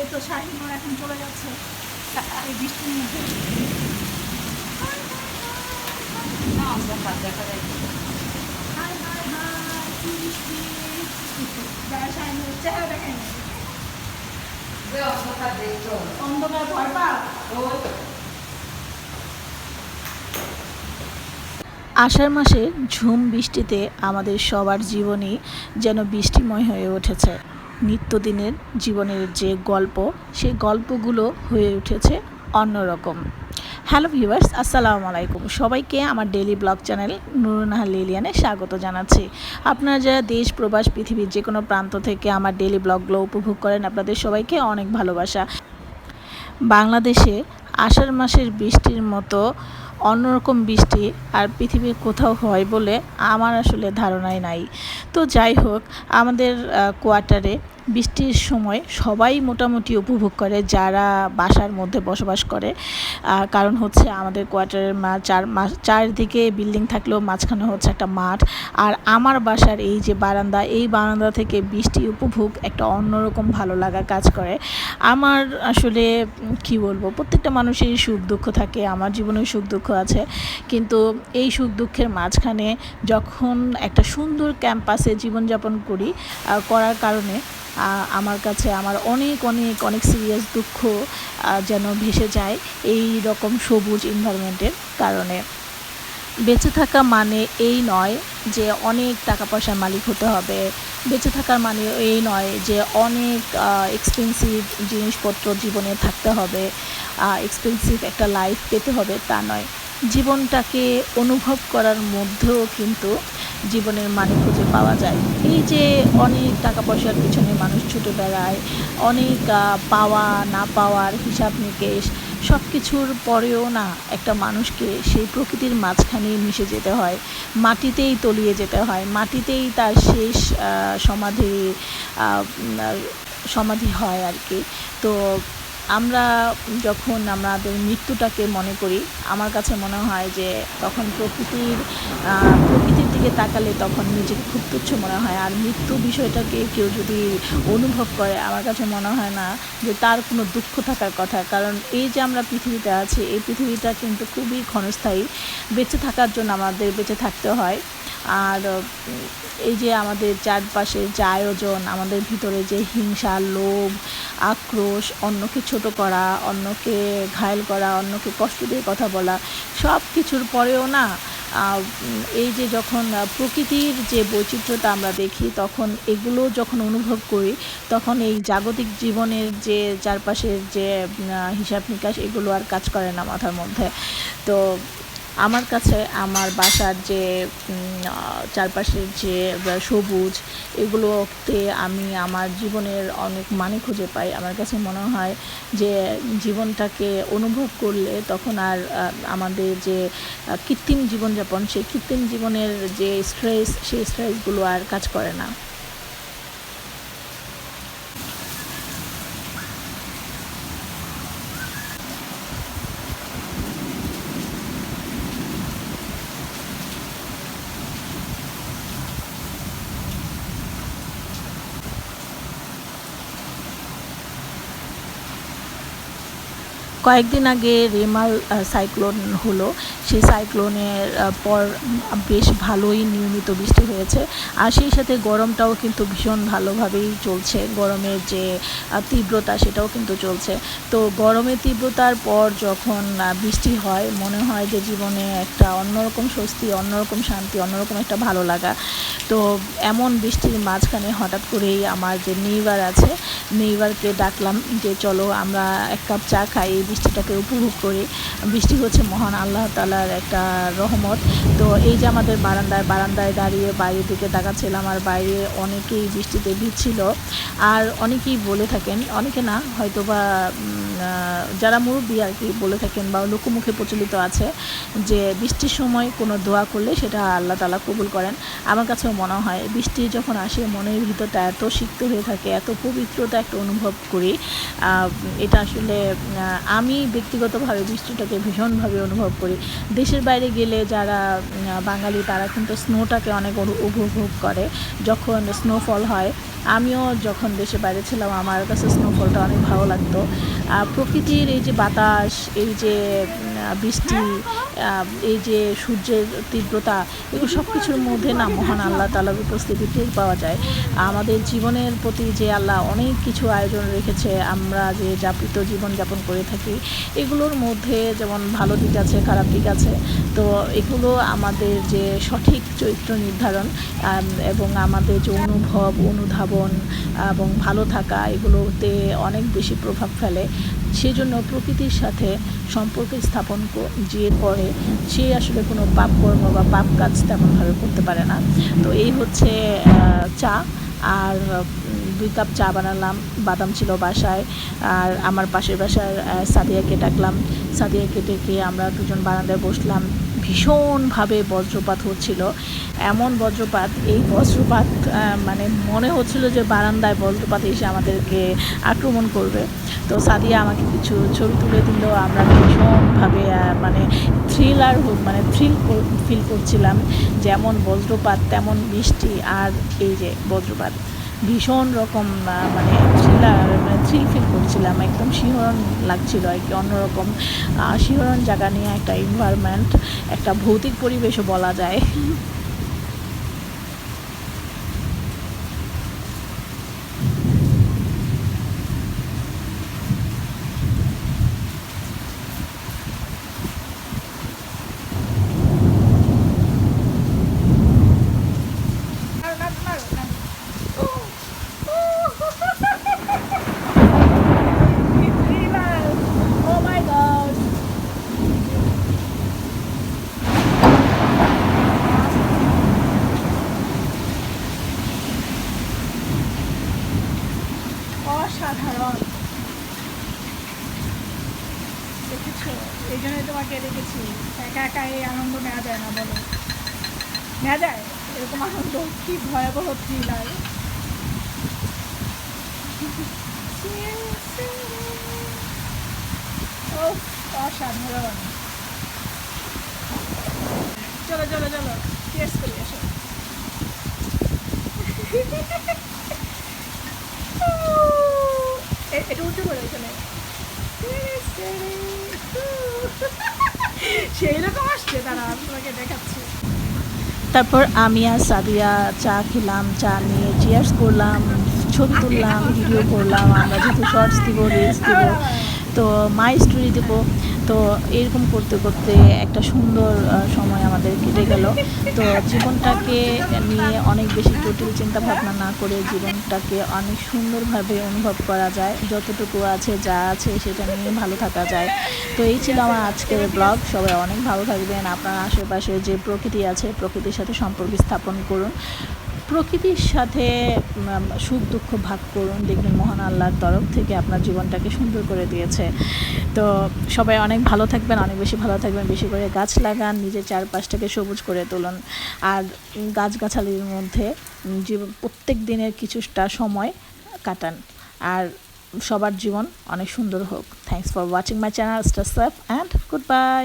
এই তো শাহিনুর এখন চলে যাচ্ছে। এই বৃষ্টির মধ্যে। দেখা যায় হাই হাই হাই কি বৃষ্টি? শাহিনুর চেহারা দেখেন। অন্ধকার দেখছ অন্ধকার ভয় পাও? ওই। আষাঢ় মাসে ঝুম বৃষ্টিতে আমাদের সবার জীবনই যেন বৃষ্টিময় হয়ে উঠেছে। নিত্যদিনের জীবনের যে গল্প, সেই গল্পগুলো হয়ে উঠেছে অন্যরকম। হ্যালো ভিউয়ার্স আসসালামু আলাইকুম। সবাইকে আমার ডেলি ব্লগ চ্যানেল নুরুনাহা লিলিয়ানে স্বাগত জানাচ্ছি। আপনারা যারা দেশ, প্রবাস, পৃথিবীর যে কোনো প্রান্ত থেকে আমার ডেলি ব্লগগুলো উপভোগ করেন, আপনাদের সবাইকে অনেক ভালোবাসা। বাংলাদেশে আষাঢ় মাসের বৃষ্টির মতো অন্যরকম বৃষ্টি আর পৃথিবীর কোথাও হয় বলে আমার আসলে ধারণাই নাই। তো যাই হোক, আমাদের কোয়ার্টারে বৃষ্টির সময় সবাই মোটামুটি উপভোগ করে যারা বাসার মধ্যে বসবাস করে। কারণ হচ্ছে আমাদের কোয়ার্টারের মা, চার মাস চারদিকে বিল্ডিং থাকলেও মাঝখানে হচ্ছে একটা মাঠ। আর আমার বাসার এই যে বারান্দা, এই বারান্দা থেকে বৃষ্টি উপভোগ একটা অন্যরকম ভালো লাগা কাজ করে। আমার আসলে কি বলব, প্রত্যেকটা মানুষেরই সুখ দুঃখ থাকে, আমার জীবনেও সুখ দুঃখ আছে। কিন্তু এই সুখ দুঃখের মাঝখানে যখন একটা সুন্দর ক্যাম্পাসে জীবনযাপন করি করার কারণে আমার কাছে আমার অনেক অনেক অনেক সিরিয়াস দুঃখ যেন ভেসে যায় এই রকম সবুজ এনভায়রনমেন্টের কারণে। বেঁচে থাকা মানে এই নয় যে অনেক টাকা পয়সার মালিক হতে হবে। বেঁচে থাকার মানে এই নয় যে অনেক এক্সপেন্সিভ জিনিসপত্র জীবনে থাকতে হবে। এক্সপেন্সিভ একটা লাইফ পেতে হবে তা নয়। জীবনটাকে অনুভব করার মধ্যেও কিন্তু জীবনের মানে খুঁজে পাওয়া যায়। এই যে অনেক টাকা পয়সার পিছনে মানুষ ছুটে বেড়ায়, অনেক পাওয়া, না পাওয়ার হিসাব নিকেশ সব কিছুর পরেও না একটা মানুষকে সেই প্রকৃতির মাঝখানে মিশে যেতে হয়। মাটিতেই তলিয়ে যেতে হয়। মাটিতেই তার শেষ সমাধি সমাধি হয় আর কি। তো আমরা যখন আমাদের মৃত্যুটাকে মনে করি, আমার কাছে মনে হয় যে তখন প্রকৃতির প্রকৃতির দিকে তাকালে তখন নিজেকে খুব তুচ্ছ মনে হয়। আর মৃত্যু বিষয়টাকে কেউ যদি অনুভব করে, আমার কাছে মনে হয় না যে তার কোনো দুঃখ থাকার কথা। কারণ এই যে আমরা পৃথিবীতে আছি, এই পৃথিবীটা কিন্তু খুবই ক্ষণস্থায়ী। বেঁচে থাকার জন্য আমাদের বেঁচে থাকতে হয়। আর এই যে আমাদের চারপাশের যে আয়োজন, আমাদের ভিতরে যে হিংসা, লোভ, আক্রোশ, অন্যকে ছোট করা, অন্যকে ঘায়েল করা, অন্যকে কষ্ট দিয়ে কথা বলা, সব কিছুর পরেও না এই যে যখন প্রকৃতির যে বৈচিত্র্যটা আমরা দেখি, তখন এগুলো যখন অনুভব করি, তখন এই জাগতিক জীবনের যে চারপাশের যে হিসাব নিকাশ, এগুলো আর কাজ করে না মাথার মধ্যে। তো আমার কাছে আমার বাসার যে চারপাশের যে সবুজ, এগুলোতে আমি আমার জীবনের অনেক মানে খুঁজে পাই। আমার কাছে মনে হয় যে, জীবনটাকে অনুভব করলে তখন আর আমাদের যে কৃত্রিম জীবনযাপন, সেই কৃত্রিম জীবনের যে স্ট্রেস সেই স্ট্রেসগুলো আর কাজ করে না। কয়েকদিন আগে রেমাল সাইক্লোন হলো। সেই সাইক্লোনের পর বেশ ভালোই নিয়মিত বৃষ্টি হয়েছে। আর সেই সাথে গরমটাও কিন্তু ভীষণ ভালোভাবেই চলছে। গরমের যে তীব্রতা সেটাও কিন্তু চলছে। তো গরমের তীব্রতার পর যখন বৃষ্টি হয়, মনে হয় যে জীবনে একটা অন্যরকম স্বস্তি, অন্যরকম শান্তি, অন্যরকম একটা ভালো লাগা। তো এমন বৃষ্টির মাঝখানে হঠাৎ করেই আমার যে নেইবার আছে, নেইবারকে ডাকলাম যে, চলো আমরা এক কাপ চা খাই। এই বৃষ্টিটাকে উপভোগ করি। বৃষ্টি হচ্ছে মহান আল্লাহ তালার একটা রহমত। তো এই যে আমাদের বারান্দায় বারান্দায় দাঁড়িয়ে বাইরের দিকে তাকাচ্ছিলাম আর বাইরে অনেকেই বৃষ্টিতে ভিজছিল। আর অনেকেই বলে থাকেন, অনেকে না হয়তো বা যারা মুরব্বী আর কি বলে থাকেন বা লোকমুখে প্রচলিত আছে যে বৃষ্টির সময় কোনো দোয়া করলে সেটা আল্লাহ তালা কবুল করেন। আমার কাছেও মনে হয় বৃষ্টি যখন আসে, মনের ভিতরটা এত সিক্ত হয়ে থাকে, এত পবিত্রতা একটা অনুভব করি এটা আসলে আমি ব্যক্তিগতভাবে বৃষ্টিটাকে ভীষণভাবে অনুভব করি। দেশের বাইরে গেলে যারা বাঙালি, তারা কিন্তু স্নোটাকে অনেক উপভোগ করে যখন স্নোফল হয়। আমিও যখন দেশের বাইরে ছিলাম, আমার কাছে স্নোফলটা অনেক ভালো লাগতো। প্রকৃতির এই যে বাতাস এই যে বৃষ্টি এই যে সূর্যের তীব্রতা, এগুলো সব কিছুর মধ্যে না মহান আল্লাহ তালার উপস্থিতি টের পাওয়া যায়। আমাদের জীবনের প্রতি যে আল্লাহ অনেক কিছু আয়োজন রেখেছে, আমরা যে যাপিত জীবনযাপন করে থাকি, এগুলোর মধ্যে যেমন ভালো দিক আছে, খারাপ দিক আছে, তো এগুলো আমাদের যে সঠিক চরিত্র নির্ধারণ এবং আমাদের যে অনুভব, অনুধাবন, এবং ভালো থাকা, এগুলোতে অনেক বেশি প্রভাব ফেলে। সেজন্য প্রকৃতির সাথে সম্পর্ক স্থাপন যে করে, সে আসলে কোনো পাপ কর্ম বা পাপ কাজ তেমনভাবে করতে পারে না। তো এই হচ্ছে চা। আর দুই কাপ চা বানালাম। বাদাম ছিল বাসায়। আর আমার পাশের বাসার সাদিয়াকে ডাকলাম। সাদিয়াকে ডেকে আমরা দুজন বারান্দায় বসলাম। ভীষণভাবে বজ্রপাত হচ্ছিল। এমন বজ্রপাত, এই বজ্রপাত মানে মনে হচ্ছিল যে বারান্দায় বজ্রপাত এসে আমাদেরকে আক্রমণ করবে। তো সাদিয়া আমাকে কিছু ছবি তুলে দিল। আমরা ভীষণভাবে মানে থ্রিল আর মানে থ্রিল ফিল করছিলাম। যেমন বজ্রপাত, তেমন বৃষ্টি আর এই যে বজ্রপাত। ভীষণ রকম মানে থ্রিলার মানে থ্রিল ফিল করছিলাম। একদম শিহরণ লাগছিল আর কি, অন্যরকম। শিহরণ জায়গা নিয়ে একটা এনভায়রনমেন্ট একটা ভৌতিক পরিবেশও বলা যায়। এই জন্যই তোমাকে রেখেছি একা একা এই আনন্দ নেওয়া যায় না বলো। নেওয়া যায়? এরকম আনন্দ কি ভয়াবহ থ্রিলার ও অসাধারণ। চলো চলো চলো টেস্ট করি এসো এটা উঁচু করে এখানে তারপর আমি আর সাদিয়া চা খেলাম, চা নিয়ে চেয়ার্স করলাম, ছবি তুললাম ভিডিও করলাম, আমরা যেহেতু শর্টস দিব রিলস দিব, তো মাই স্টোরি দেবো। তো এরকম করতে করতে একটা সুন্দর সময় আমাদের কেটে গেল। তো জীবনটাকে নিয়ে অনেক বেশি জটিল চিন্তা ভাবনা না করে জীবনটাকে অনেক সুন্দরভাবে অনুভব করা যায়। যতটুকু আছে যা আছে সেটা নিয়ে ভালো থাকা যায়। তো এই ছিল আমার আজকের ব্লগ। সবাই অনেক ভালো থাকবেন। আপনার আশেপাশে যে প্রকৃতি আছে, প্রকৃতির সাথে সম্পর্ক স্থাপন করুন। প্রকৃতির সাথে সুখ, দুঃখ ভাগ করুন, দেখবেন মহান আল্লাহর তরফ থেকে আপনার জীবনটাকে সুন্দর করে দিয়েছে। তো সবাই অনেক ভালো থাকবেন, অনেক বেশি ভালো থাকবেন, বেশি করে গাছ লাগান, নিজের চারপাশটাকে সবুজ করে তুলুন। আর গাছগাছালির মধ্যে জীবন প্রত্যেক দিনের কিছুটা সময় কাটান। আর সবার জীবন অনেক সুন্দর হোক। Thanks for watching my channel stay safe and good bye